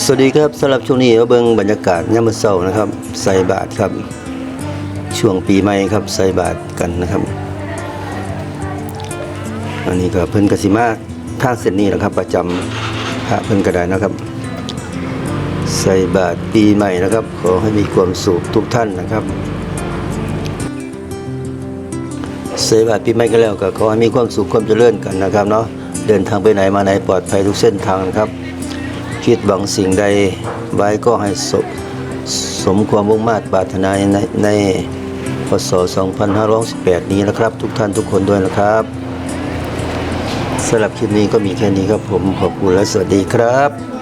สวัสดีครับสำหรับช่วงนี้มาเบิ่งบรรยากาศยามมื้อเช้านะครับ ใส่บาตรครับ ช่วงปีใหม่ครับใส่บาตรกันนะครับ อันนี้ก็เพิ่นกสิมาทางเส้นนี้นะครับ ประจำพระเพิ่นก็ไดนะครับ ใส่บาตรปีใหม่นะครับ ขอให้มีความสุขทุกท่านนะครับใส่บาตรปีใหม่กันแล้วก็ขอให้มีความสุขความเจริญกันนะครับเนาะเดินทางไปไหนมาไหนปลอดภัยทุกเส้นทางนะครับ คิดหวังสิ่งใดไว้ก็ให้สมสมความมุ่งมา่ปรารถนาในในพศ 2518 นี้นะครับ ทุกท่านทุกคนด้วยนะครับสำหรับคลิปนี้ก็มีแค่นี้ครับผมขอบคุณและสวัสดีครับ